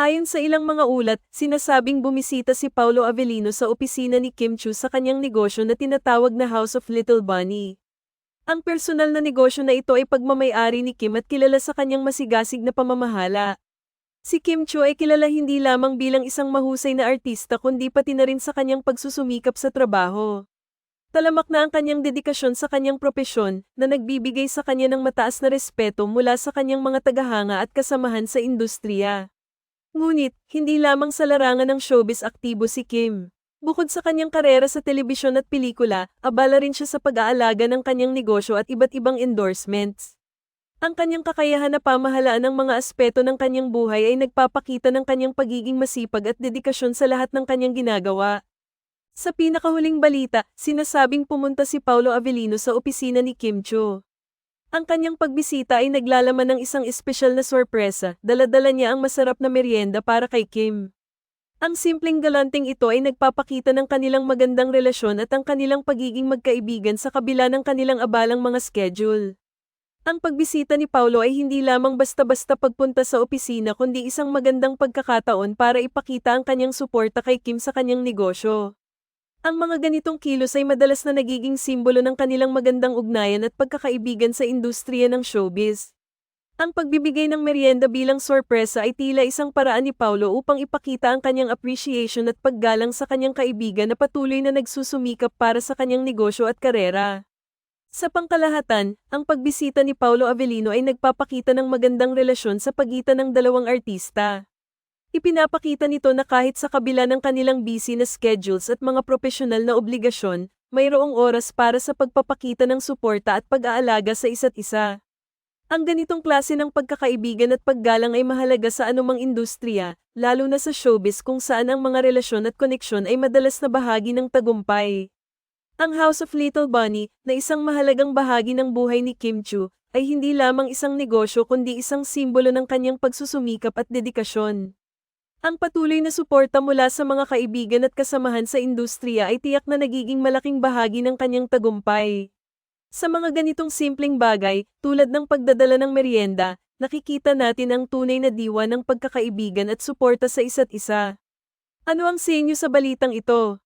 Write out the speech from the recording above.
Ayon sa ilang mga ulat, sinasabing bumisita si Paulo Avellino sa opisina ni Kim Chu sa kanyang negosyo na tinatawag na House of Little Bunny. Ang personal na negosyo na ito ay pagmamayari ni Kim at kilala sa kanyang masigasig na pamamahala. Si Kim Chu ay kilala hindi lamang bilang isang mahusay na artista kundi pati na rin sa kanyang pagsusumikap sa trabaho. Talamak na ang kanyang dedikasyon sa kanyang propesyon na nagbibigay sa kanya ng mataas na respeto mula sa kanyang mga tagahanga at kasamahan sa industriya. Ngunit, hindi lamang sa larangan ng showbiz aktibo si Kim. Bukod sa kanyang karera sa telebisyon at pelikula, abala rin siya sa pag-aalaga ng kanyang negosyo at iba't ibang endorsements. Ang kanyang kakayahan na pamahalaan ng mga aspeto ng kanyang buhay ay nagpapakita ng kanyang pagiging masipag at dedikasyon sa lahat ng kanyang ginagawa. Sa pinakahuling balita, sinasabing pumunta si Paulo Avellino sa opisina ni Kim Cho. Ang kanyang pagbisita ay naglalaman ng isang espesyal na sorpresa, daladala niya ang masarap na merienda para kay Kim. Ang simpleng galanting ito ay nagpapakita ng kanilang magandang relasyon at ang kanilang pagiging magkaibigan sa kabila ng kanilang abalang mga schedule. Ang pagbisita ni Paulo ay hindi lamang basta-basta pagpunta sa opisina kundi isang magandang pagkakataon para ipakita ang kanyang suporta kay Kim sa kanyang negosyo. Ang mga ganitong kilos ay madalas na nagiging simbolo ng kanilang magandang ugnayan at pagkakaibigan sa industriya ng showbiz. Ang pagbibigay ng merienda bilang sorpresa ay tila isang paraan ni Paulo upang ipakita ang kanyang appreciation at paggalang sa kanyang kaibigan na patuloy na nagsusumikap para sa kanyang negosyo at karera. Sa pangkalahatan, ang pagbisita ni Paulo Avellino ay nagpapakita ng magandang relasyon sa pagitan ng dalawang artista. Ipinapakita nito na kahit sa kabila ng kanilang busy na schedules at mga profesional na obligasyon, mayroong oras para sa pagpapakita ng suporta at pag-aalaga sa isa't isa. Ang ganitong klase ng pagkakaibigan at paggalang ay mahalaga sa anumang industriya, lalo na sa showbiz kung saan ang mga relasyon at koneksyon ay madalas na bahagi ng tagumpay. Ang House of Little Bunny, na isang mahalagang bahagi ng buhay ni Kim Chu, ay hindi lamang isang negosyo kundi isang simbolo ng kanyang pagsusumikap at dedikasyon. Ang patuloy na suporta mula sa mga kaibigan at kasamahan sa industriya ay tiyak na nagiging malaking bahagi ng kanyang tagumpay. Sa mga ganitong simpleng bagay, tulad ng pagdadala ng merienda, nakikita natin ang tunay na diwa ng pagkakaibigan at suporta sa isa't isa. Ano ang senyo sa balitang ito?